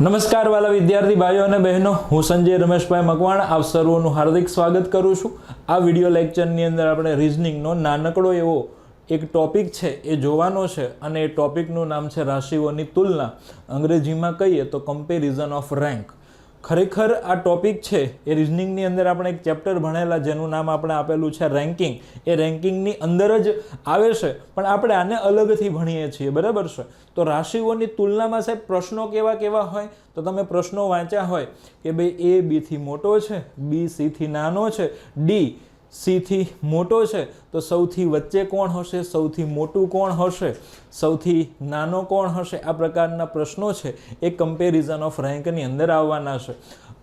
નમસ્કાર વાલા વિદ્યાર્થી ભાઈઓ અને બહેનો, હું સંજય રમેશભાઈ મકવાણ આપ સર્વોનું હાર્દિક સ્વાગત કરું છું. આ વિડિયો લેક્ચરની અંદર આપણે રિઝનિંગનો નાનકડો એવો એક ટોપિક છે, એ જોવાનો છે અને એ ટોપિકનું નામ છે રાશિઓની તુલના. અંગ્રેજીમાં કહીએ તો કમ્પેરિઝન ઓફ રેન્ક ખરેખર આ ટોપિક છે, એ રિઝનિંગની અંદર આપણે એક ચેપ્ટર ભણેલા જેનું નામ આપણે આપેલું છે રેન્કિંગ એ રેન્કિંગની અંદર જ આવે છે, પણ આપણે આને અલગથી ભણીએ છીએ, બરાબર છે? તો રાશિઓની તુલનામાં સાહેબ પ્રશ્નો કેવા કેવા હોય? તો તમે પ્રશ્નો વાંચ્યા હોય કે ભાઈ એ બીથી મોટો છે બી સીથી નાનો છે ડી સીથી મોટો છે, તો સૌથી વચ્ચે કોણ હશે? સૌથી મોટું કોણ હશે? સૌથી નાનો કોણ હશે? આ પ્રકારના પ્રશ્નો છે. એ કમ્પેરિઝન ઓફ રેન્કની અંદર આવવાના છે.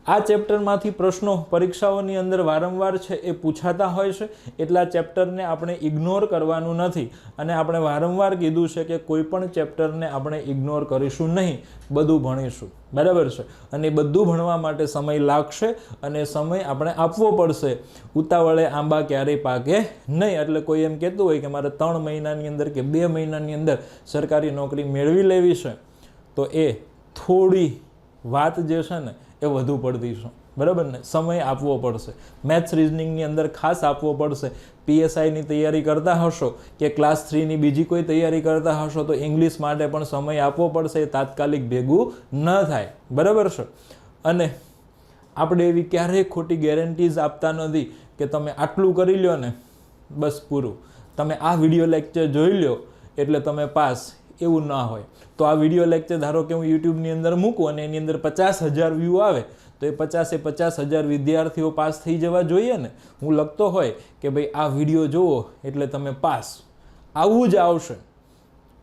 આ ચેપ્ટરમાંથી પ્રશ્નો પરીક્ષાઓની અંદર વારંવાર છે એ પૂછાતા હોય છે. એટલા ચેપ્ટરને આપણે ઇગ્નોર કરવાનું નથી. અને આપણે વારંવાર કીધું છે કે કોઈ પણ ચેપ્ટરને આપણે ઇગ્નોર કરીશું નહીં. બધું ભણીશું. બરાબર છે? અને બધું ભણવા માટે સમય લાગશે અને સમય આપણે આપવો પડશે. ઉતાવળે આંબા ક્યારેય પાકે નહીં. એટલે કોઈ એમ કહેતું હોય કે મારે ત્રણ મહિનાની અંદર કે બે મહિનાની અંદર સરકારી નોકરી મેળવી લેવી છે. તો એ થોડી વાત જે છે ને એ વધુ પડતી બરાબર ને? સમય આપવો પડશે. મેથ્સ રિઝનિંગની અંદર ખાસ આપવો પડશે. પીએસઆઈની તૈયારી કરતા હશો કે ક્લાસ થ્રીની બીજી કોઈ તૈયારી કરતા હશો તો ઇંગ્લિશ માટે પણ સમય આપવો પડશે, એ તાત્કાલિક ભેગું ન થાય. બરાબર છે? અને આપણે એવી ક્યારેય ખોટી ગેરંટીઝ આપતા નથી કે તમે આટલું કરી લ્યો ને, બસ પૂરું. તમે આ વીડિયો લેક્ચર જોઈ લ્યો, એટલે તમે પાસ. એવું ના હોય. તો આ વીડિયો લેક્ચર ધારો કે હું યુટ્યુબની અંદર મૂકું અને એની અંદર પચાસ હજાર વ્યૂ આવે, તો એ પચાસે પચાસ હજાર વિદ્યાર્થીઓ પાસ થઈ જવા જોઈએ ને? હું લખતો હોય કે ભાઈ આ વીડિયો જુઓ એટલે તમે પાસ. આવું જ આવશે.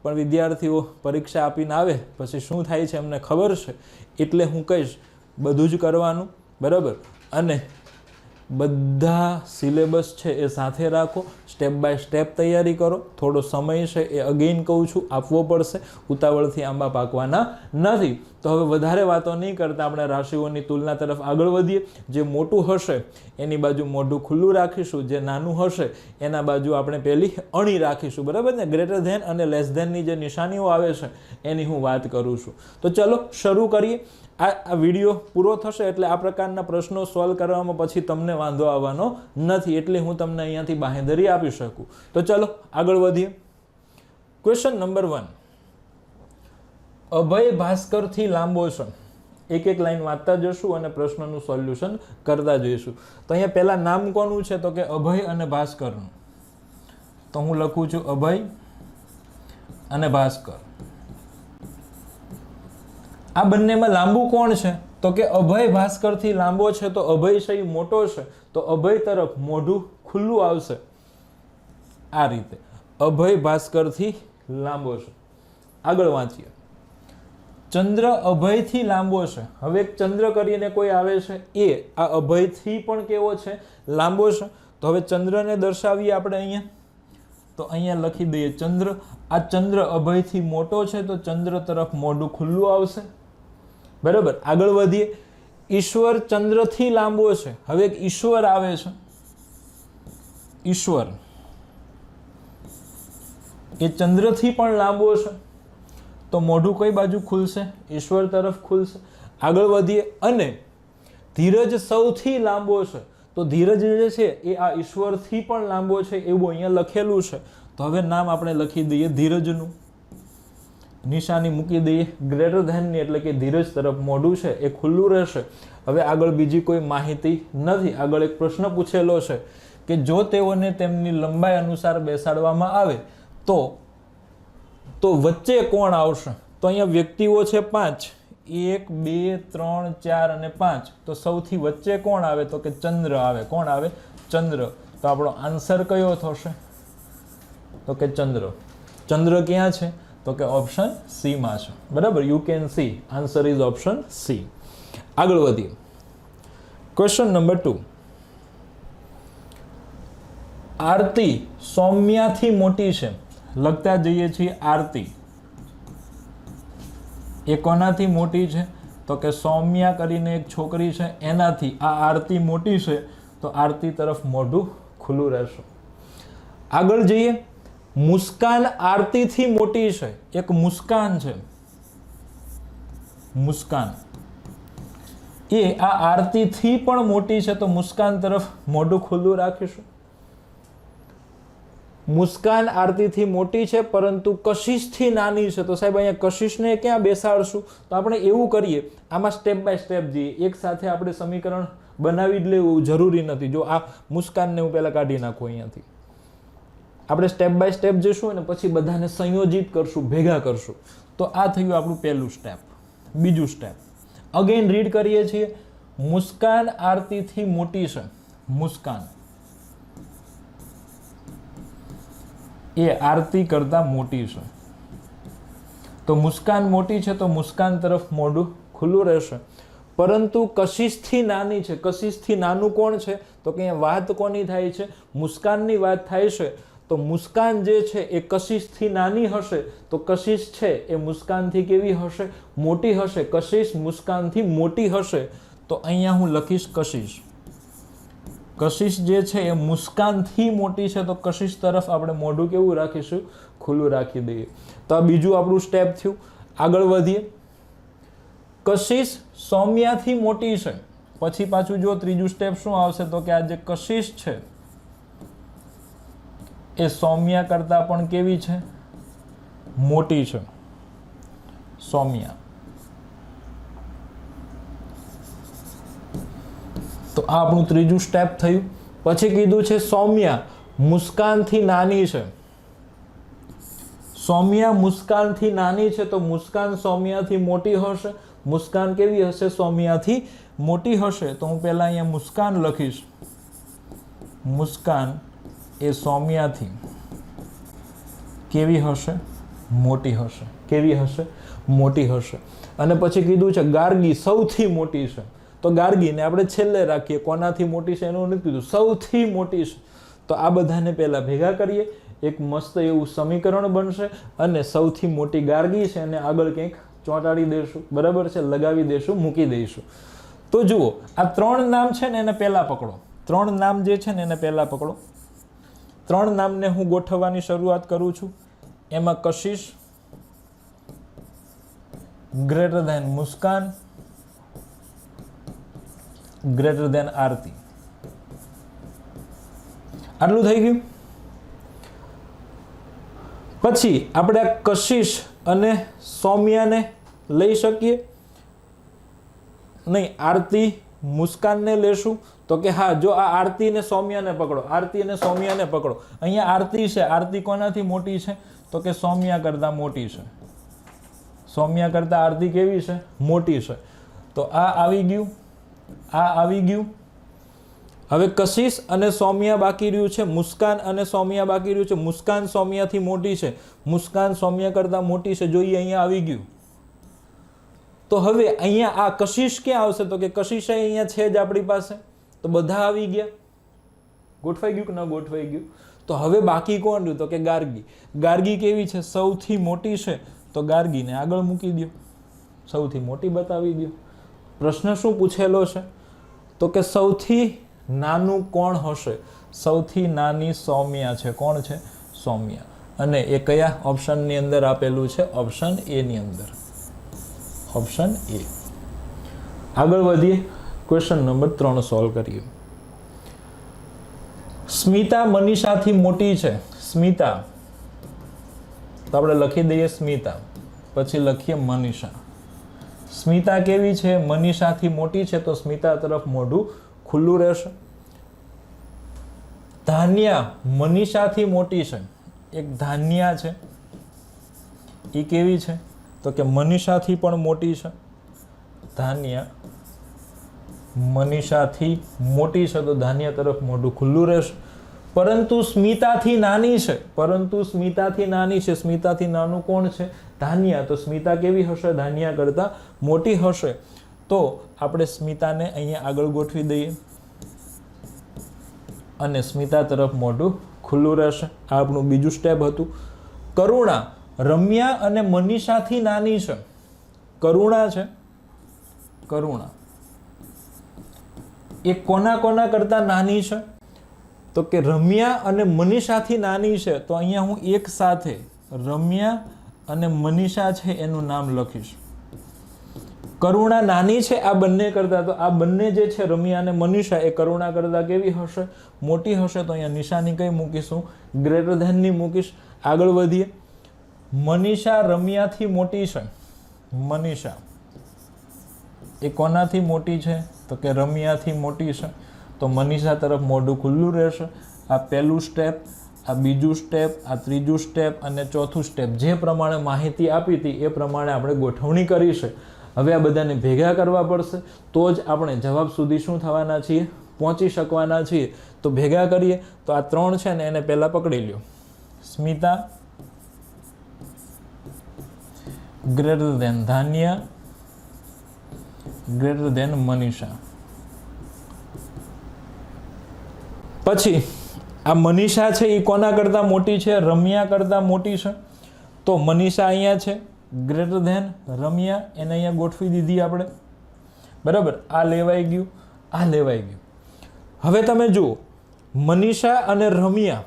પણ વિદ્યાર્થીઓ પરીક્ષા આપીને આવે, પછી શું થાય છે એમને ખબર છે? એટલે હું કહીશ, બધું જ કરવાનું, બરાબર? અને બધા સિલેબસ છે એ સાથે રાખો, સ્ટેપ બાય સ્ટેપ તૈયારી કરો. થોડો સમય છે એ અગેઇન કહું છું, આપવો પડશે. ઉતાવળથી આંબા પાકવાના નથી. તો હવે વધારે વાતો નહીં કરતા, આપણે રાશિઓની તુલના તરફ આગળ વધીએ. જે મોટું હશે, એની બાજુ મોઢું ખુલ્લું રાખીશું. જે નાનું હશે, એના બાજુ આપણે પહેલી અણી રાખીશું. બરાબર ને? ગ્રેટર ધેન અને લેસ ધેનની જે નિશાનીઓ આવે છે, એની હું વાત કરું છું. તો ચલો, શરૂ કરીએ. આ આ વીડિયો પૂરો થશે એટલે આ પ્રકારના પ્રશ્નો સોલ્વ કરવામાં પછી તમને વાંધો આવવાનો નથી એટલે હું તમને અહીંયાથી બાહેંધરી આપી શકું. તો ચલો આગળ વધીએ. ક્વેશ્ચન નંબર વન અભય ભાસ્કરથી લાંબો છે. એક એક લાઈન વાંચતા જશું અને પ્રશ્નનું સોલ્યુશન કરતા જઈશું. તો અહીંયા પહેલાં નામ કોનું છે? તો કે અભય અને ભાસ્કરનું. તો હું લખું છું અભય અને ભાસ્કર. આ બંનેમાં લાંબુ કોણ છે? તો કે અભય ભાસ્કરથી લાંબો છે તો અભયશય મોટો છે, તો અભય તરફ મોઢું ખુલ્લું આવશે. આ રીતે. અભય ભાસ્કરથી લાંબો છે. આગળ વાંચીએ. ચંદ્ર અભયથી લાંબો છે. હવે ચંદ્ર કરીને કોઈ આવે છે, એ આ અભયથી પણ કેવો છે? લાંબો છે. તો હવે ચંદ્રને દર્શાવીએ આપણે અહીંયા. તો અહીંયા લખી દઈએ ચંદ્ર. આ ચંદ્ર અભયથી મોટો છે તો ચંદ્ર તરફ મોઢું ખુલ્લું આવશે. બરાબર? આગળ વધીએ. ઈશ્વર ચંદ્રથી લાંબો છે. હવે એક ઈશ્વર આવે છે. ઈશ્વર. એ ચંદ્રથી પણ લાંબો છે. તો મોઢું કઈ બાજુ ખુલશે? ઈશ્વર તરફ ખુલશે. આગળ વધીએ. અને ધીરજ સૌથી લાંબો છે. તો ધીરજ જે છે એ આ ઈશ્વરથી પણ લાંબો છે. એવું અહીંયા લખેલું છે. તો હવે નામ આપણે લખી દઈએ ધીરજનું. નિશાની મૂકી દઈએ. ગ્રેટર ધેનની એટલે કે ધીરજ તરફ મોઢું છે એ ખુલ્લું રહેશે. હવે આગળ બીજી કોઈ માહિતી નથી. આગળ એક પ્રશ્ન પૂછેલો છે કે જો તેઓને તેમની લંબાઈ અનુસાર બેસાડવામાં આવે, તો તો વચ્ચે કોણ આવશે? તો અહીંયા વ્યક્તિઓ છે પાંચ. એક, બે, ત્રણ, ચાર અને પાંચ. તો સૌથી વચ્ચે કોણ આવે? તો કે ચંદ્ર આવે. કોણ આવે? ચંદ્ર. તો આપણો આન્સર કયો થશે? તો કે ચંદ્ર. ચંદ્ર ક્યાં છે? તો કે ઓપ્શન સીમાં છે. બરાબર? You can see answer is option C આગળ વધીએ. ક્વેશ્ચન નંબર ટુ આરતી સૌમ્યાથી મોટી છે. લખતા જઈએ છીએ આરતી. એ કોનાથી મોટી છે? તો કે સૌમ્યા કરીને એક છોકરી છે, એનાથી. આ આરતી મોટી છે, તો આરતી તરફ મોઢું ખુલ્લું રહેશે. આગળ જઈએ. મુસ્કાન આરતીથી મોટી છે. એક મુસ્કાન છે. મુસ્કાન. એ આ આરતીથી પણ મોટી છે તો મુસ્કાન તરફ મોઢું ખુલ્લું રાખીશું. મુસ્કાન આરતીથી મોટી છે પરંતુ કશિશથી નાની છે. તો સાહેબ અહીંયા કશિશને ક્યાં બેસાડશું? તો આપણે એવું કરીએ. આમાં સ્ટેપ બાય સ્ટેપ જઈએ. એક સાથે આપણે સમીકરણ બનાવી જ લેવું જરૂરી નથી. જો આ મુસ્કાનને હું પહેલાં કાઢી નાખું અહીંયાથી. આપણે સ્ટેપ બાય સ્ટેપ જઈશું અને પછી બધાને સંયોજિત કરશું, ભેગા કરશું. તો આ થયું આપણું પહેલું સ્ટેપ બીજું સ્ટેપ અગેન રીડ કરીએ છીએ. મુસ્કાન આરતીથી મોટી છે. મુસ્કાન. એ આરતી કરતાં મોટી છે. તો મુસ્કાન મોટી છે તો મુસ્કાન તરફ મોઢું ખુલ્લું રહેશે. પરંતુ કશિશથી નાની છે. કશિશથી નાનું કોણ છે? તો કે વાત કોની થાય છે? મુસ્કાનની વાત થાય છે. તો મુસ્કાન જે છે એ કશિશથી નાની હશે, તો કશિશ છે એ મુસ્કાનથી કેવી હશે? મોટી હશે. કશિશ મુસ્કાનથી મોટી હશે. તો અહીંયા હું લખીશ કશિશ. કશિશ જે છે એ મુસ્કાનથી મોટી છે, તો કશિશ તરફ આપણે મોઢું કેવું રાખીશું? ખુલ્લું રાખી દઈએ. તો આ બીજું આપણું સ્ટેપ થયું. આગળ વધીએ. કશિશ સૌમ્યાથી મોટી છે. પછી પાછું જો ત્રીજું સ્ટેપ શું આવશે? તો કે આ જે કશિશ છે એ સૌમ્યા કરતાં પણ કેવી છે? મોટી છે. સૌમ્યા. તો આ આપણું ત્રીજું સ્ટેપ થયું. પછી કીધું છે સૌમ્યા, મુસ્કાનથી નાની છે. સૌમ્યા મુસ્કાનથી નાની છે તો મુસ્કાન સૌમ્યાથી મોટી હશે. મુસ્કાન કેવી હશે? સૌમ્યાથી મોટી હશે. તો હું પહેલાં અહીંયા મુસ્કાન લખીશ. મુસ્કાન એ સૌમ્યાથી કેવી હશે? મોટી હશે. કેવી હશે? મોટી હશે. અને પછી કીધું છે, ગાર્ગી સૌથી મોટી છે. તો ગાર્ગીને આપણે છેલ્લે રાખીએ, કોનાથી મોટી છે એનું નથી કીધું, સૌથી મોટી છે. તો આ બધાને પહેલાં ભેગા કરીએ. એક મસ્ત એવું સમીકરણ બનશે અને સૌથી મોટી ગાર્ગી છે એને આગળ કંઈક ચોંટાડી દઈશું બરાબર છે? લગાવી દઈશું મૂકી દઈશું તો જુઓ, આ ત્રણ નામ છે ને એને પહેલાં પકડો. ત્રણ નામ જે છે ને એને પહેલાં પકડો. ત્રણ નામને હું ગોઠવવાની શરૂઆત કરું છું. એમાં Kashish greater than Muskan greater than Aarti. આટલું થઈ ગયું? પછી આપણે કશિશ અને સૌમ્યાને લઈ શકીએ. નહીં, આરતી મુસ્કાનને લેશું તો કે હા, જો આ આરતી ને સૌમ્યાને પકડો આરતી અને સૌમ્યાને પકડો. અહીંયા આરતી છે. આરતી કોનાથી મોટી છે? તો કે સૌમ્યા કરતાં મોટી છે. સૌમ્યા કરતાં આરતી કેવી છે? મોટી છે. તો આ આવી ગયું. આ આવી ગયું. હવે કશિશ અને સૌમ્યા બાકી રહ્યું છે. મુસ્કાન અને સૌમ્યા બાકી રહ્યું છે. મુસ્કાન સૌમ્યાથી મોટી છે. મુસ્કાન સૌમ્યા કરતાં મોટી છે. જોઈએ, અહીંયા આવી ગયું. તો હવે અહીંયા આ કશિશ ક્યાં આવશે? તો કે કશિશ અહીંયા છે જ આપણી પાસે. તો બધા આવી ગયા. ગોઠવાઈ ગયું કે ન ગોઠવાઈ ગયું? તો હવે બાકી કોણ રહ્યું? તો કે ગાર્ગી. ગાર્ગી કેવી છે? સૌથી મોટી છે. તો ગાર્ગીને આગળ મૂકી દો સૌથી મોટી બતાવી દો પ્રશ્ન શું પૂછેલો છે? તો કે સૌથી નાનું કોણ હશે? સૌથી નાની સૌમ્યા છે. કોણ છે? સૌમ્યા. અને એ કયા ઓપ્શનની અંદર આપેલું છે? ઓપ્શન એની અંદર. Option A. આગળ વધીએ. ક્વેશ્ચન નંબર ત્રણ સોલ્વ કરીએ. સ્મિતા મનીષાથી મોટી છે. સ્મિતા. તો આપણે લખી દઈએ સ્મિતા. પછી લખીએ મનીષા. સ્મિતા કેવી છે? મનીષાથી મોટી છે તો સ્મિતા તરફ મોઢું ખુલ્લું રહેશે. ધાન્યા મનીષાથી મોટી છે. એક ધાન્યા છે. એ કેવી છે? તો કે મનીષાથી પણ મોટી છે. ધાન્યા મનીષાથી મોટી છે તો ધાન્ય તરફ મોઢું ખુલ્લું રહેશે. પરંતુ સ્મિતાથી નાની છે. પરંતુ સ્મિતાથી નાની છે. સ્મિતાથી નાનું કોણ છે? ધાન્યા. તો સ્મિતા કેવી હશે? ધાન્યા કરતાં મોટી હશે. તો આપણે સ્મિતાને અહીંયા આગળ ગોઠવી દઈએ. અને સ્મિતા તરફ મોઢું ખુલ્લું રહેશે. આ આપણું બીજું સ્ટેપ હતું. કરુણા. રમ્યા અને મનીષાથી નાની છે. કરુણા છે. કરુણા. એ કોના કોના કરતાં નાની છે? તો કે રમ્યા અને મનીષાથી નાની છે, તો અહીંયા હું એક સાથે રમ્યા અને મનીષા છે એનું નામ લખીશ. કરુણા નાની છે આ બંને કરતાં, તો આ બંને જે છે, રમ્યા અને મનીષા, એ કરુણા કરતાં કેવી હશે? મોટી હશે, તો અહીંયા નિશાની કઈ મૂકીશું? ગ્રેટર ધેનની મૂકીશ. આગળ વધીએ. મનીષા રમ્યાથી મોટી છે. મનીષા. એ કોનાથી મોટી છે? તો કે રમ્યાથી મોટી છે. તો મનીષા તરફ મોઢું ખુલ્લું રહેશે. આ પહેલું સ્ટેપ આ બીજું સ્ટેપ આ ત્રીજું સ્ટેપ અને ચોથું સ્ટેપ જે પ્રમાણે માહિતી આપી હતી એ પ્રમાણે આપણે ગોઠવણી કરી છે. હવે આ બધાને ભેગા કરવા પડશે. તો જ આપણે જવાબ સુધી શું થવાના છીએ? પહોંચી શકવાના છીએ. તો ભેગા કરીએ. તો આ ત્રણ છે ને એને પહેલાં પકડી લ્યો. Smita greater than Dhanya greater than Manisha પછી, આ મનીષા છે એ કોના કરતાં મોટી છે? રમ્યા કરતાં મોટી છે? તો મનીષા અહીંયા છે ગ્રેટર ધેન રમ્યા, એને અહીંયા ગોઠવી દીધી આપણે. બરાબર? આ લેવાઈ ગયું, આ લેવાઈ ગયું. હવે તમે જુઓ મનીષા અને રમ્યા,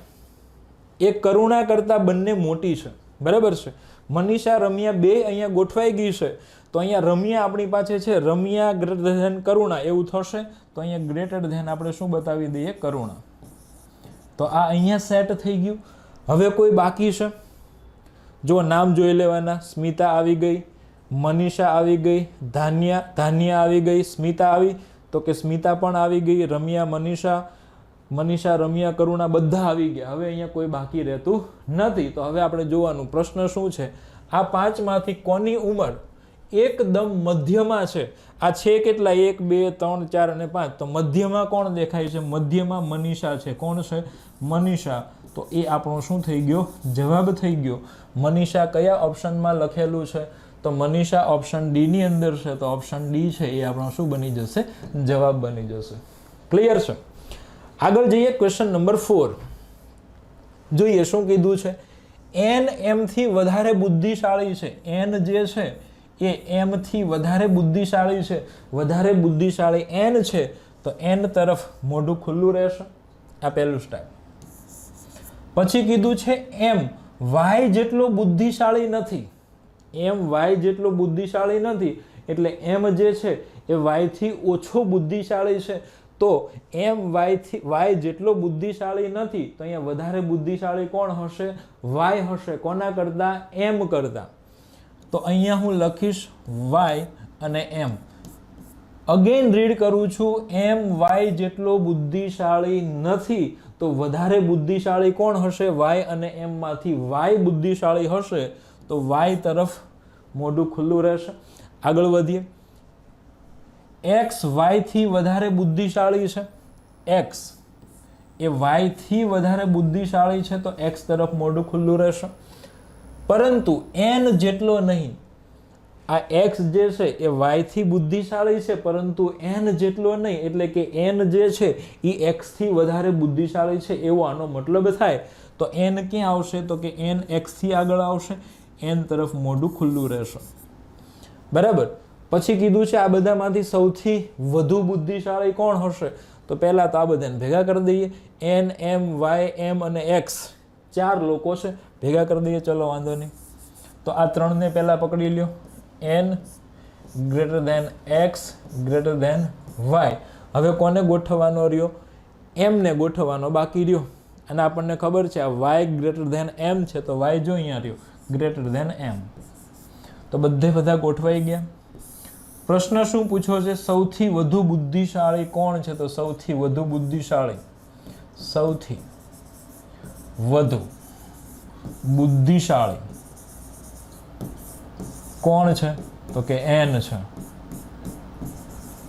એ કરુણા કરતાં બંને મોટી છે. બરાબર છે? મનીષા રમ્યા બે અહીંયા ગોઠવાઈ ગઈ છે. તો અહીંયા રમ્યા આપણી પાસે છે રમ્યા ગ્રેટર ધેન કરુણા, એવું થશે. તો અહીંયા ગ્રેટર ધેન આપણે શું બતાવી દઈએ? કરુણા. તો આ અહીંયા સેટ થઈ ગયું. હવે કોઈ બાકી છે? જો નામ જોઈ લેવાના. સ્મિતા આવી ગઈ, મનીષા આવી ગઈ, ધાન્યા ધાન્યા આવી ગઈ, સ્મિતા આવી. તો કે સ્મિતા પણ આવી ગઈ, રમ્યા, મનીષા મનીષા, રમ્યા, કરુણા બધા આવી ગયા. હવે અહીંયા કોઈ બાકી રહેતું નથી. તો હવે આપણે જોવાનું, પ્રશ્ન શું છે? આ પાંચમાંથી કોની ઉંમર એકદમ મધ્યમાં છે? આ છે કેટલા? એક, બે, ત્રણ, ચાર અને પાંચ. તો મધ્યમાં કોણ દેખાય છે? મધ્યમાં મનીષા છે. કોણ છે? મનીષા. તો એ આપણો શું થઈ ગયો? જવાબ થઈ ગયો. મનીષા કયા ઓપ્શનમાં લખેલું છે? તો મનીષા ઓપ્શન ડીની અંદર છે. તો ઓપ્શન ડી છે. એ આપણો શું બની જશે? જવાબ બની જશે. ક્લિયર છે? આગળ જઈએ ક્વેશ્ચન નંબર ફોર જોઈએ શું કીધું છે? એન એમથી વધારે બુદ્ધિશાળી છે. એન જે છે, એ એમથી વધારે બુદ્ધિશાળી છે. વધારે બુદ્ધિશાળી એન છે, તો એન તરફ મોઢું ખુલ્લું રહેશે. આ પહેલું સ્ટેપ પછી કીધું છે એમ વાય જેટલો બુદ્ધિશાળી નથી. એમ વાય જેટલો બુદ્ધિશાળી નથી. એટલે એમ જે છે, એ વાયથી ઓછો બુદ્ધિશાળી છે. તો એમ વાયથી વાય જેટલો બુદ્ધિશાળી નથી, તો અહીંયા વધારે બુદ્ધિશાળી કોણ હશે? વાય હશે. કોના કરતાં? એમ કરતાં. તો અહીંયા હું લખીશ વાય અને એમ. અગેન રીડ કરું છું. એમ વાય જેટલો બુદ્ધિશાળી નથી, તો વધારે બુદ્ધિશાળી કોણ હશે? વાય અને એમમાંથી વાય બુદ્ધિશાળી હશે, તો વાય તરફ મોઢું ખુલ્લું રહેશે. આગળ વધીએ. એક્સ વાયથી વધારે બુદ્ધિશાળી છે. એક્સ એ વાયથી વધારે બુદ્ધિશાળી છે તો એક્સ તરફ મોઢું ખુલ્લું રહેશે. પરંતુ એન જેટલો નહીં. આ એક્સ જે છે એ વાયથી બુદ્ધિશાળી છે, પરંતુ એન જેટલો નહીં, એટલે કે એન જે છે એ એક્સથી વધારે બુદ્ધિશાળી છે, એવો આનો મતલબ થાય. તો એન ક્યાં આવશે? તો કે એન એક્સથી આગળ આવશે. એન તરફ મોઢું ખુલ્લું રહેશે. બરાબર? પછી કીધું છે, આ બધામાંથી સૌથી વધુ બુદ્ધિશાળી કોણ હશે? તો પહેલાં તો આ બધાને ભેગા કરી દઈએ. એન એમ વાય એમ અને એક્સ ચાર લોકો છે. ભેગા કરી દઈએ. ચલો, વાંધો નહીં. તો આ ત્રણને પહેલાં પકડી લ્યો. N greater than X greater than Y હવે કોને ગોઠવવાનો રહ્યો? એમને ગોઠવવાનો બાકી રહ્યો. અને આપણને ખબર છે, આ વાય ગ્રેટર ધેન એમ છે. તો વાય જો અહીંયા રહ્યો. ગ્રેટર ધેન એમ તો બધે બધા ગોઠવાઈ ગયા. પ્રશ્ન શું પૂછ્યો છે? સૌથી વધુ બુદ્ધિશાળી કોણ છે? તો સૌથી વધુ બુદ્ધિશાળી, સૌથી વધુ બુદ્ધિશાળી કોણ છે? તો કે એન છે.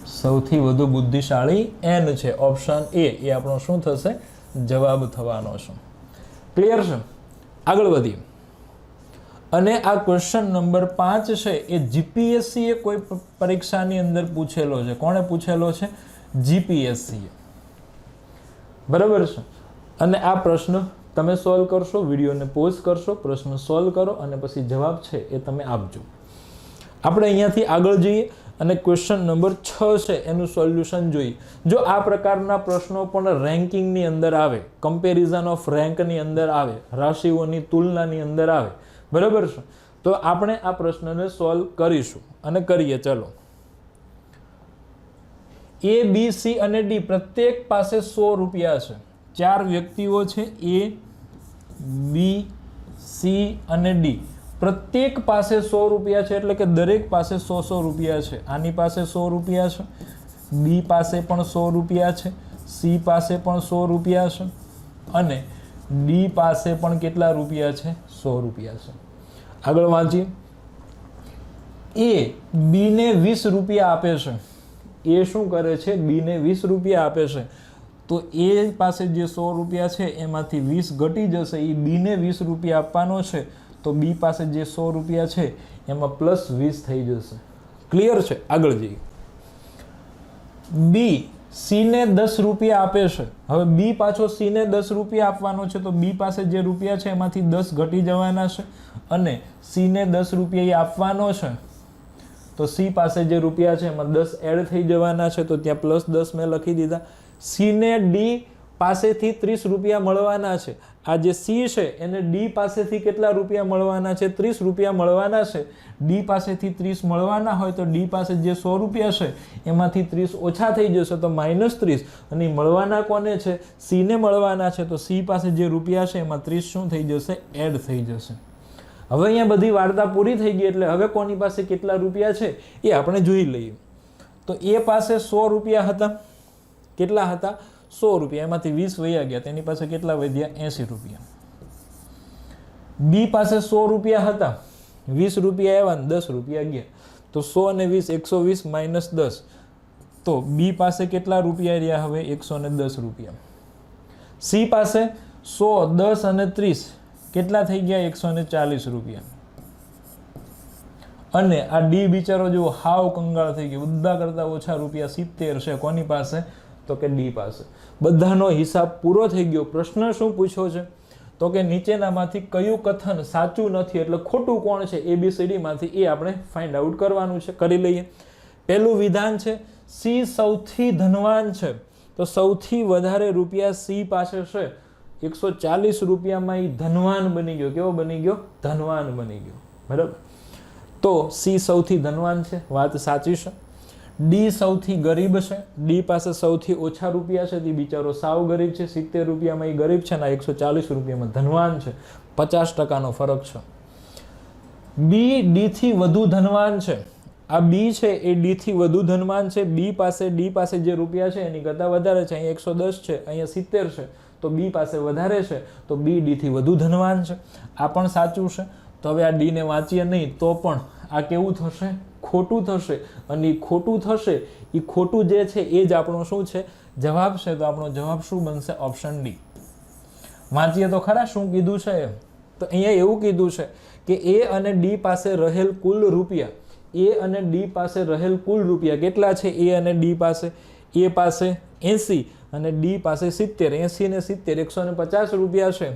સૌથી વધુ બુદ્ધિશાળી એન છે. ઓપ્શન એ એ આપણો શું થશે? જવાબ થવાનો છે. ક્લિયર છે? આગળ વધીએ. અને આ ક્વેશ્ચન નંબર પાંચ છે, એ જીપીએસસીએ કોઈ પરીક્ષાની અંદર પૂછેલો છે. કોણે પૂછેલો છે? જીપીએસસીએ બરાબર છે? અને આ પ્રશ્ન તમે સોલ્વ કરશો, વિડીયોને પોઝ કરશો, પ્રશ્ન સોલ્વ કરો અને પછી જવાબ છે એ તમે આપજો. આપણે અહીંયાથી આગળ જઈએ અને ક્વેશ્ચન નંબર છ છે, એનું સોલ્યુશન જોઈએ. જો આ પ્રકારના પ્રશ્નો પણ રેન્કિંગની અંદર આવે કમ્પેરિઝન ઓફ રેન્કની અંદર આવે, રાશિઓની તુલનાની અંદર આવે બરાબર છે? તો આપણે આ પ્રશ્નને સોલ્વ કરીશું અને કરીએ, ચલો. એ બી સી અને ડી પ્રત્યેક પાસે સો રૂપિયા છે. ચાર વ્યક્તિઓ છે એ બી સી અને ડી પ્રત્યેક પાસે સો રૂપિયા છે એટલે કે દરેક પાસે સો સો રૂપિયા છે. આની પાસે સો રૂપિયા છે. બી પાસે પણ સો રૂપિયા છે. સી પાસે પણ સો રૂપિયા છે. અને ડી પાસે પણ કેટલા રૂપિયા છે? સો રૂપિયા છે. આગળ વાંચીએ એ બીને વીસ રૂપિયા આપે છે. એ શું કરે છે? બીને વીસ રૂપિયા આપે છે. તો એ પાસે જે સો રૂપિયા છે, એમાંથી વીસ ઘટી જશે. એ બીને વીસ રૂપિયા આપવાનો છે. તો બી પાસે જે સો રૂપિયા છે, એમાં પ્લસ વીસ થઈ જશે. ક્લિયર છે? આગળ જઈએ. બી સીને દસ રૂપિયા આપે છે. હવે બી પાછો સીને દસ રૂપિયા આપવાનો છે તો બી પાસે જે રૂપિયા છે એમાંથી દસ ઘટી જવાના છે અને સીને દસ રૂપિયા એ આપવાનો છે તો સી પાસે જે રૂપિયા છે એમાં દસ એડ થઈ જવાના છે તો ત્યાં પ્લસ દસ મેં લખી દીધા. સીને ડી પાસેથી ત્રીસ રૂપિયા મળવાના છે. આ જે સી છે, એને ડી પાસેથી કેટલા રૂપિયા મળવાના છે? ત્રીસ રૂપિયા મળવાના છે. ડી પાસેથી ત્રીસ મળવાના હોય તો ડી પાસે જે સો રૂપિયા છે, એમાંથી ત્રીસ ઓછા થઈ જશે તો માઇનસ ત્રીસ. અને મળવાના કોને છે? સીને મળવાના છે તો સી પાસે જે રૂપિયા છે, એમાં ત્રીસ શું થઈ જશે? એડ થઈ જશે. હવે અહીંયા બધી વાર્તા પૂરી થઈ ગઈ એટલે હવે કોની પાસે કેટલા રૂપિયા છે? એ આપણે જોઈ લઈએ. તો એ પાસે સો રૂપિયા હતા. કેટલા હતા? સો રૂપિયા, એમાંથી વીસ વયા ગયા, તેની પાસે કેટલા વધ્યા? એંસી રૂપિયા. બી પાસે સો રૂપિયા હતા, વીસ રૂપિયા આવ્યા ને દસ રૂપિયા ગયા. તો સો અને વીસ, એકસો વીસ માઇનસ દસ. તો બી પાસે કેટલા રૂપિયા રહ્યા હવે? એકસો ને દસ રૂપિયા. સી પાસે સો, દસ અને ત્રીસ. કેટલા થઈ ગયા? એકસો ને ચાલીસ રૂપિયા. અને આ ડી બિચારો જેવો હાવ કંગાળ થઈ ગયો. બધા કરતાં ઓછા રૂપિયા સિત્તેર છે. કોની પાસે? તો કે ડી પાસે. બધાનો હિસાબ પૂરો થઈ ગયો. પ્રશ્ન શું પૂછ્યો છે? તો કે નીચેનામાંથી કયું કથન સાચું નથી એટલે ખોટું કોણ છે? એબીસીડીમાંથી એ આપણે ફાઇન્ડ આઉટ કરવાનું છે, કરી લઈએ. પહેલું વિધાન છે સી સૌથી ધનવાન છે. તો સૌથી વધારે રૂપિયા સી પાસે છે. એકસો ચાલીસ રૂપિયામાં એ ધનવાન બની ગયો. કેવો બની ગયો? ધનવાન બની ગયો. બરાબર? તો સી સૌથી ધનવાન છે. વાત સાચી છે? ડી સૌથી ગરીબ છે, ડી પાસે સૌથી ઓછા રૂપિયા છે તે બિચારો સાવ ગરીબ છે, સિત્તેર રૂપિયામાં એ ગરીબ છે ને એકસો ચાલીસ રૂપિયામાં ધનવાન છે. પચાસ ટકાનો ફરક છે. બી ડીથી વધુ ધનવાન છે. આ બી છે એ ડીથી વધુ ધનવાન છે. બી પાસે, ડી પાસે જે રૂપિયા છે એની કરતાં વધારે છે. અહીંયા એકસો દસ છે, અહીંયા સિત્તેર છે. તો બી પાસે વધારે છે. તો બી ડીથી વધુ ધનવાન છે. આ પણ સાચું છે. તો હવે આ ડીને વાંચીએ નહીં તો પણ આ કેવું થશે? ખોટું થશે અને એ ખોટું થશે એ ખોટું જે છે એ જ આપણો શું છે? જવાબ છે તો આપણો જવાબ શું બનશે? ઓપ્શન ડી વાંચીએ તો ખરા શું કીધું છે એમ? તો અહીંયા એવું કીધું છે કે એ અને ડી પાસે રહેલ કુલ રૂપિયા એ અને ડી પાસે રહેલ કુલ રૂપિયા કેટલા છે? એ અને ડી પાસે એ પાસે એંસી અને ડી પાસે સિત્તેર. એંસી ને સિત્તેર એકસો ને પચાસ રૂપિયા છે.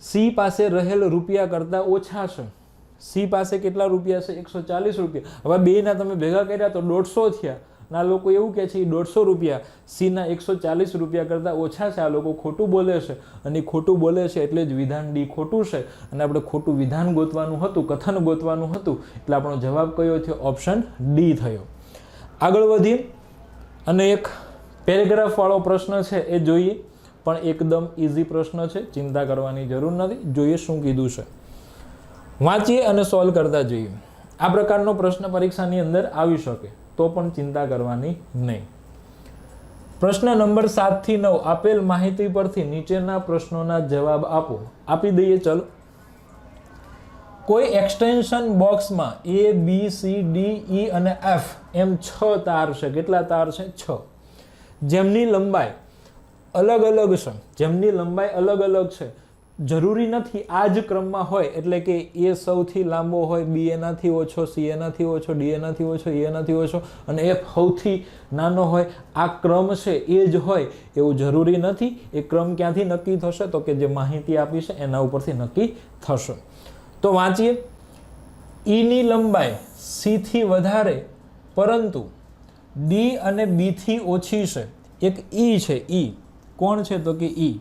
સી પાસે રહેલ રૂપિયા કરતાં ઓછા છે. સી પાસે કેટલા રૂપિયા છે? એકસો ચાલીસ રૂપિયા. હવે બેના તમે ભેગા કર્યા તો દોઢસો થયા. ના લોકો એવું કહે છે એ દોઢસો રૂપિયા. સીના એકસો ચાલીસ રૂપિયા કરતાં ઓછા છે. આ લોકો ખોટું બોલે છે. અને ખોટું બોલે છે એટલે જ વિધાન ડી ખોટું છે. અને આપણે ખોટું વિધાન ગોતવાનું હતું, કથન ગોતવાનું હતું, એટલે આપણો જવાબ કયો થયો? ઓપ્શન ડી થયો. આગળ વધી અને એક પેરેગ્રાફવાળો પ્રશ્ન છે, એ જોઈએ. પણ એકદમ ઇઝી પ્રશ્ન છે. ચિંતા કરવાની જરૂર નથી. જોઈએ શું કીધું છે. વાંચીએ અને સોલ્વ કરતા જઈએ. આ પ્રકારનો પ્રશ્ન પરીક્ષાની અંદર આવી શકે, તો પણ ચિંતા કરવાની નહીં. પ્રશ્ન નંબર સાતથી નવ, આપેલ માહિતી પરથી નીચેના પ્રશ્નોના જવાબ આપો. આપી દઈએ, ચલો. કોઈ એક્સટેન્શન બોક્સમાં એ બી સી ડી ઈ અને એફ એમ છ તાર છે. કેટલા તાર છે? છ. જેમની લંબાઈ અલગ અલગ છે. જેમની લંબાઈ અલગ અલગ છે. જરૂરી નથી, આ જ ક્રમમાં હોય, એટલે કે એ સૌથી લાંબો હોય, બી એનાથી ઓછો, સી એનાથી ઓછો, ડી એનાથી ઓછો, એ એનાથી ઓછો, અને એફ સૌથી નાનો હોય, આ ક્રમ છે એ જ હોય, એવું જરૂરી નથી, એ ક્રમ ક્યાંથી નક્કી થશે તો કે જે માહિતી આપી છે એના ઉપરથી નક્કી થશે. તો વાંચીએ. ઈની લંબાઈ સીથી વધારે, પરંતુ ડી અને બીથી ઓછી છે. એક ઈ છે, ઈ. કોણ છે તો કે ઈ?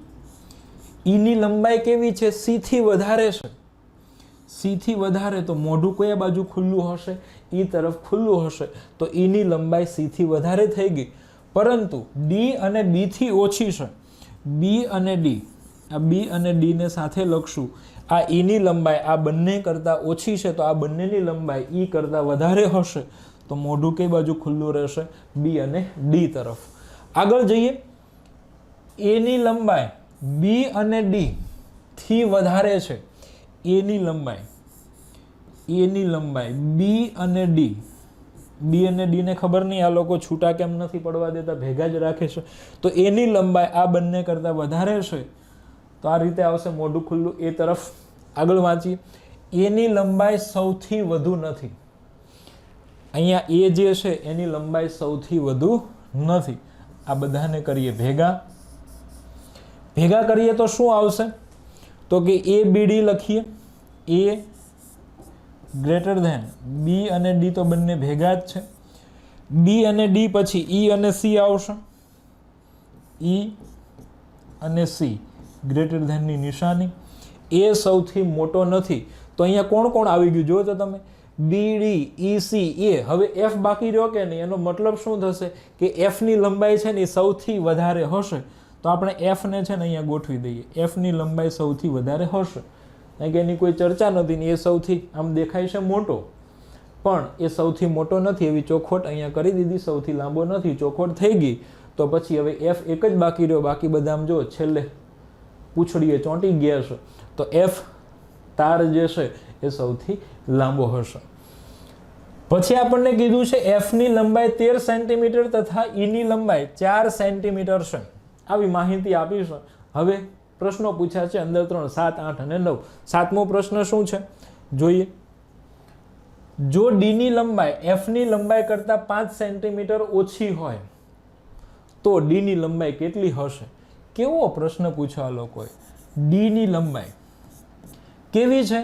ઈની લંબાઈ કેવી છે? સીથી વધારે છે. સીથી વધારે તો મોઢું કયા બાજુ ખુલ્લું હશે? ઈ તરફ ખુલ્લું હશે. તો ઈની લંબાઈ સીથી વધારે થઈ ગઈ. પરંતુ ડી અને બીથી ઓછી છે. બી અને ડી આ બી અને ડીને સાથે લખશું. આ ઈની લંબાઈ આ બંને કરતાં ઓછી છે, તો આ બંનેની લંબાઈ ઈ કરતાં વધારે હશે. તો મોઢું કઈ બાજુ ખુલ્લું રહેશે? બી અને ડી તરફ. આગળ જઈએ. એની લંબાઈ બી અને ડી થી વધારે છે એની લંબાઈ. એની લંબાઈ બી અને ડી બી અને ડીને ખબર નહીં, આ લોકો છૂટા કેમ નથી પડવા દેતા, ભેગા જ રાખે છે. તો એની લંબાઈ આ બંને કરતાં વધારે છે. તો આ રીતે આવશે મોઢું ખુલ્લું એ તરફ આગળ વાંચીએ. એની લંબાઈ સૌથી વધુ નથી. અહીંયા એ જે છે, એની લંબાઈ સૌથી વધુ નથી. આ બધાને કરીએ ભેગા. ભેગા કરીએ તો શું આવશે? તો કે એ બીડી લખીએ. એ ગ્રેટર ધેન બી અને ડી તો બંને ભેગા જ છે. બી અને ડી પછી ઈ અને સી આવશે. ઈ અને સી ગ્રેટર ધેનની નિશાની. એ સૌથી મોટો નથી. તો અહીંયા કોણ કોણ આવી ગયું? જો તો તમે. બી ડી ઈ સી એ હવે એફ બાકી રહ્યો કે નહીં? એનો મતલબ શું થશે? કે એફની લંબાઈ છે ને એ સૌથી વધારે હશે. તો આપણે એફને છે ને અહીંયા ગોઠવી દઈએ. એફની લંબાઈ સૌથી વધારે હશે. કારણ કે એની કોઈ ચર્ચા નથી ને એ સૌથી આમ દેખાય છે મોટો. પણ એ સૌથી મોટો નથી, એવી ચોખવટ અહીંયા કરી દીધી, સૌથી લાંબો નથી, ચોખવટ થઈ ગઈ. તો પછી હવે એફ એક જ બાકી રહ્યો. બાકી બધા આમ જો છેલ્લે પૂછડીએ, ચોંટી ગયા છે. તો એફ તાર જે છે એ સૌથી લાંબો હશે. પછી આપણને કીધું છે એફની લંબાઈ તેર સેન્ટીમીટર તથા ઈની લંબાઈ ચાર સેન્ટીમીટર છે. આવી માહિતી આપીશ. હવે પ્રશ્નો પૂછ્યા છે અંદર ત્રણ, સાત, આઠ અને નવ. સાતમો પ્રશ્ન શું છે? જોઈએ. જો ડીની લંબાઈ એફની લંબાઈ કરતાં પાંચ સેન્ટીમીટર ઓછી હોય, તો ડીની લંબાઈ કેટલી હશે? કેવો પ્રશ્ન પૂછ્યો આ લોકોએ? ડીની લંબાઈ કેવી છે?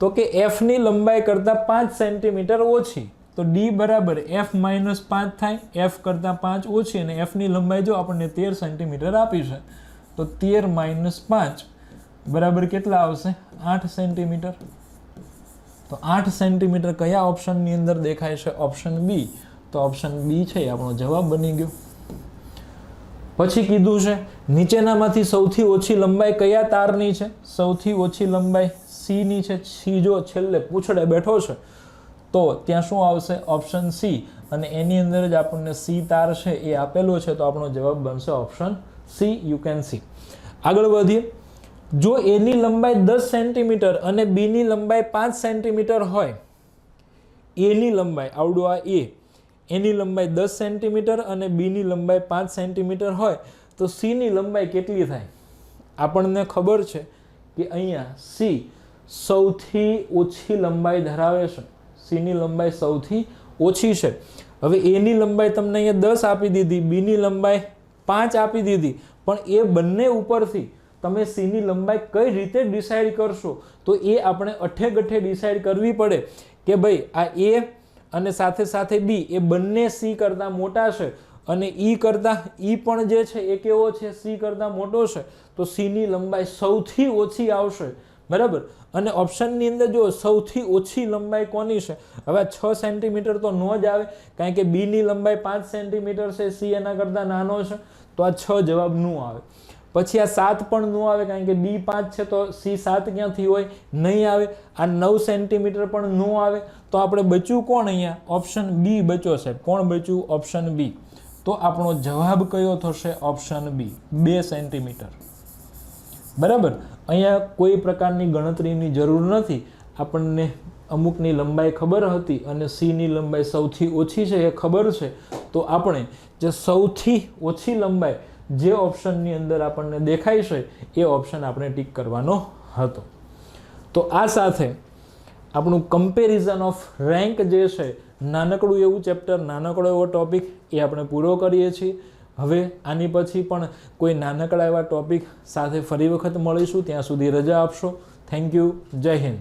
તો કે એફની લંબાઈ કરતાં પાંચ સેન્ટીમીટર ઓછી. તો ડી બરાબર એફ માઇનસ પાંચ થાય. એફ કરતાં પાંચ ઓછી અને એફની લંબાઈ જો આપણને તેર સેન્ટીમીટર આપી છે, તો તેર માઇનસ પાંચ બરાબર કેટલા આવશે? આઠ સેન્ટીમીટર તો આઠ સેન્ટીમીટર કયા ઓપ્શનની અંદર દેખાય છે? ઓપ્શન બી તો ઓપ્શન બી છે આપણો જવાબ બની ગયો. પછી કીધું છે, નીચેનામાંથી સૌથી ઓછી લંબાઈ કયા તારની છે? સૌથી ઓછી લંબાઈ સીની છે. સી જો છેલ્લે પૂછડે બેઠો છે તો ત્યાં શું આવશે? ઓપ્શન સી અને એની અંદર જ આપણને સી તાર છે, એ આપેલો છે, તો આપણો જવાબ બનશે option C you can see આગળ વધીએ. જો એની લંબાઈ દસ સેન્ટીમીટર અને બીની લંબાઈ પાંચ સેન્ટીમીટર હોય એની લંબાઈ, આવડું આ એ એની લંબાઈ દસ સેન્ટીમીટર અને બીની લંબાઈ પાંચ સેન્ટીમીટર હોય, તો સીની લંબાઈ કેટલી થાય? આપણને ખબર છે કે અહીંયા સી સૌથી ઓછી લંબાઈ ધરાવે છે. સીની લંબાઈ સૌથી ઓછી છે. હવે એની લંબાઈ તમને અહીંયા દસ આપી દીધી બીની લંબાઈ પાંચ આપી દીધી, પણ એ બંને ઉપરથી તમે સીની લંબાઈ કઈ રીતે ડિસાઇડ કરશો? તો એ આપણે અઠે ગઠે ડિસાઇડ કરવી પડે કે ભાઈ આ એ અને સાથે સાથે બી એ બંને સી કરતાં મોટા છે અને ઈ કરતાં ઈ પણ જે છે એ કેવો છે? સી કરતાં મોટો છે. તો સીની લંબાઈ સૌથી ઓછી આવશે. બરાબર? અને ઓપ્શનની અંદર જો સૌથી ઓછી લંબાઈ કોની છે? હવે છ સેન્ટીમીટર તો ન જ આવે, કારણ કે બીની લંબાઈ પાંચ સેન્ટીમીટર છે સી એના કરતાં નાનો છે, તો આ છ જવાબ ન આવે. પછી આ સાત પણ ન આવે, કારણ કે બી પાંચ છે, તો સી સાત ક્યાંથી હોય? નહીં આવે. આ નવ સેન્ટીમીટર પણ ન આવે, તો આપણે બચ્યું કોણ અહીંયા? ઓપ્શન બી બચ્યો છે કોણ બચ્યું? ઓપ્શન બી તો આપણો જવાબ કયો થશે? ઓપ્શન બી બે સેન્ટીમીટર બરાબર? અહીંયા કોઈ પ્રકારની ગણતરીની જરૂર નથી. આપણને અમુકની લંબાઈ ખબર હતી અને સીની લંબાઈ સૌથી ઓછી છે એ ખબર છે. તો આપણે જે સૌથી ઓછી લંબાઈ જે ઓપ્શનની અંદર આપણને દેખાય છે, એ ઓપ્શન આપણે ટીક કરવાનો હતો. તો આ સાથે આપણું કમ્પેરિઝન ઓફ રેન્ક જે છે, નાનકડું એવું ચેપ્ટર નાનકડો એવો ટોપિક એ આપણે પૂરો કરીએ છીએ. હવે આની પછી પણ કોઈ નાનકડા એવા ટોપિક સાથે ફરી વખત મળીશું. ત્યાં સુધી રજા આપશો. થેન્ક યુ જય હિન્દ.